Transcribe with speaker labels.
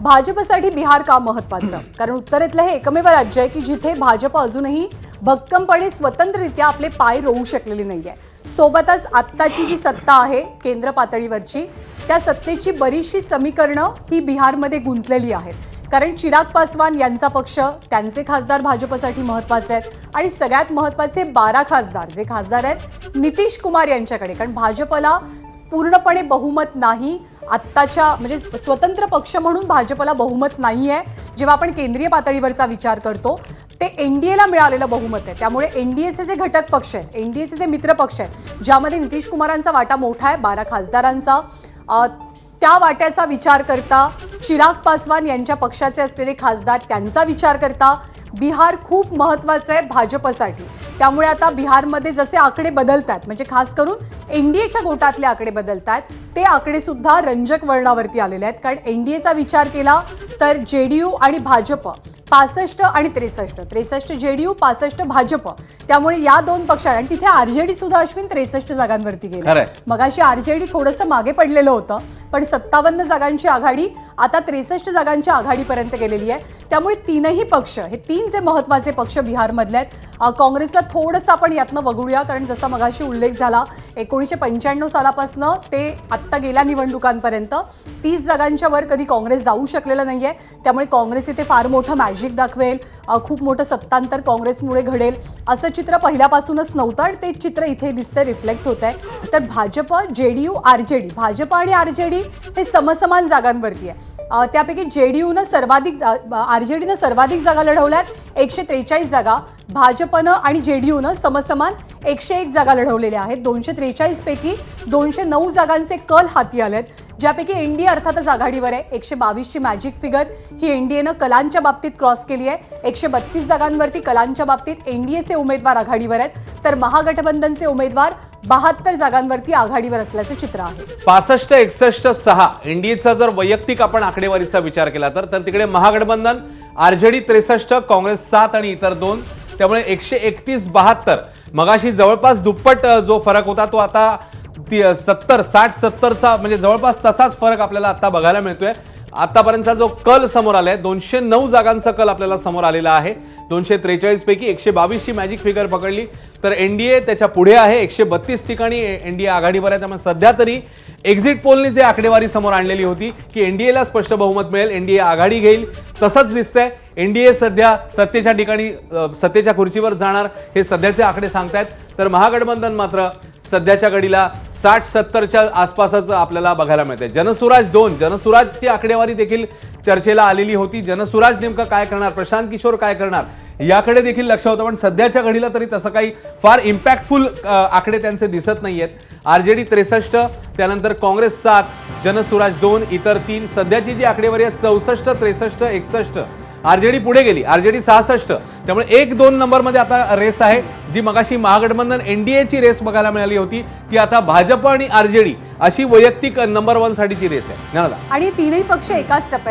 Speaker 1: भाजपसाठी बिहार का महत्वाचं? कारण उत्तरेतलं हे एकमेव राज्य आहे की जिथे भाजप अजूनही भक्कमपणे स्वतंत्ररित्या आपले पाय रोवू शकलेली नाहीये. सोबतच आत्ताची जी सत्ता आहे केंद्र पातळीवरची त्या सत्तेची बरीचशी समीकरणं ही बिहारमध्ये गुंतलेली आहेत. कारण चिराग पासवान यांचा पक्ष त्यांचे खासदार भाजपसाठी महत्त्वाचे आहेत. आणि सगळ्यात महत्त्वाचे बारा खासदार जे खासदार आहेत नितीश कुमार यांच्याकडे. कारण भाजपला पूर्णपणे बहुमत नाही. आत्ताच्या म्हणजे स्वतंत्र पक्ष म्हणून भाजपला बहुमत नाही आहे जेव्हा आपण केंद्रीय पातळीवरचा विचार करतो ते एनडीएला मिळालेलं बहुमत आहे. त्यामुळे एनडीएचे जे घटक पक्ष आहेत एनडीएचे जे मित्र पक्ष आहेत ज्यामध्ये नितीश कुमारांचा वाटा मोठा आहे बारा खासदारांचा त्या वाट्याचा विचार करता चिराग पासवान यांच्या पक्षाचे असलेले खासदार त्यांचा विचार करता बिहार खूप महत्वाचं आहे भाजपसाठी. त्यामुळे आता बिहारमध्ये जसे आकडे बदलतात म्हणजे खास करून एनडीएच्या गोटातले आकडे बदलतात ते आकडे सुद्धा रंजक वळणावरती आलेले आहेत. कारण एनडीएचा विचार केला तर जेडीयू आणि भाजप पासष्ट आणि त्रेसष्ट त्रेसष्ट जेडीयू पासष्ट भाजप त्यामुळे या दोन पक्षात आणि तिथे आरजेडी सुद्धा अश्विन त्रेसष्ट जागांवरती गेले. मगाशी आरजेडी थोडंसं मागे पडलेलं होतं पण सत्तावन्न जागांची आघाडी आता त्रेसष्ट जागांच्या आघाडीपर्यंत गेलेली आहे. त्यामुळे तीनही पक्ष हे तीन जे महत्त्वाचे पक्ष बिहारमधले आहेत काँग्रेसला थोडंसं आपण यातनं वगळूया कारण जसा मगाशी उल्लेख झाला एकोणीसशे पंच्याण्णव सालापासून ते आत्ता गेल्या निवडणुकांपर्यंत तीस जागांच्या वर कधी काँग्रेस जाऊ शकलेलं नाही आहे त्यामुळे काँग्रेस इथे फार मोठं मॅजिक दाखवेल खूप मोठं सत्तांतर काँग्रेसमुळे घडेल असं चित्र पहिल्यापासूनच नव्हतं आणि ते चित्र इथे दिसतंय रिफ्लेक्ट होत आहे तर Bhajap J D U R J D Bhajap आणि आर जे डी हे समसमान जागांवरती आहे. त्यापैकी जेडीयूनं सर्वाधिक आर जे डीनं सर्वाधिक जागा लढवल्यात. एकशे त्रेचाळीस जागा भाजपनं आणि जेडीयूनं समसमान एकशे एक जागा लढवलेल्या आहेत. दोनशे त्रेचाळीसपैकी दोनशे नऊ जागांचे कल हाती आलेत. ज्यापैकी एनडीए अर्थातच आघाडीवर आहे. एकशे बावीसची मॅजिक फिगर ही एनडीएनं कलांच्या बाबतीत क्रॉस केली आहे. एकशे बत्तीस जागांवरती कलांच्या बाबतीत एनडीएचे उमेदवार आघाडीवर आहेत. तर महागठबंधनचे उमेदवार बहात्तर जागांवरती आघाडीवर असल्याचं चित्र आहे.
Speaker 2: पासष्ट एकसष्ट सहा. एनडीएचा जर वैयक्तिक आपण आकडेवारीचा विचार केला तर तर तिकडे महागठबंधन आरजेडी त्रेसष्ट काँग्रेस सात आणि इतर दोन. त्यामुळे एकशे एकतीस बहात्तर. मगाशी जवळपास दुप्पट जो फरक होता तो आता सत्तर साठ सत्तरचा म्हणजे जवळपास तसाच फरक आपल्याला आता बघायला मिळतोय. आतापर्यंतचा जो कल समोर आलाय दोनशे नऊ जागांचा कल आपल्याला समोर आलेला आहे. दोनशे त्रेचाळीस पैकी एकशे बावीसची मॅजिक फिगर पकडली. तर एनडीए त्याच्या पुढे आहे. एकशे बत्तीस ठिकाणी एनडीए आघाडीवर आहे. त्यामुळे सध्या तरी एक्झिट पोलने जे आकडेवारी समोर आणलेली होती की एनडीएला स्पष्ट बहुमत मिळेल एनडीए आघाडी घेईल. तसंच दिसतंय एनडीए सध्या सत्तेच्या ठिकाणी सत्तेच्या खुर्चीवर जाणार हे सध्याचे आकडे सांगतायत. तर महागठबंधन मात्र सध्याच्या घडीला साठ सत्तरच्या आसपासच आपल्याला बघायला मिळते जनसुराज दोन. जनसुराजची आकडेवारी देखील चर्चेला आलेली होती. जनसुराज नेमकं काय करणार? प्रशांत किशोर काय करणार? याकडे देखील लक्ष होतं पण सध्याच्या घडीला तरी तसं काही फार इम्पॅक्टफुल आकडे त्यांचे दिसत नाहीयेत. आरजेडी त्रेसष्ट त्यानंतर काँग्रेस सात जनसुराज दोन इतर तीन. सध्याची जी आकडेवारी आहे चौसष्ट त्रेसष्ट एकसष्ट. आरजेडी पुढे गेली. आरजेडी सहासष्ट. त्यामुळे एक दोन नंबरमध्ये आता रेस आहे जी मगाशी महागठबंधन एनडीएची रेस बघायला मिळाली होती ती आता भाजप आणि आरजेडी अशी वैयक्तिक नंबर वन साठीची रेस आहे.
Speaker 1: आणि तीनही पक्ष एकाच टप्प्यात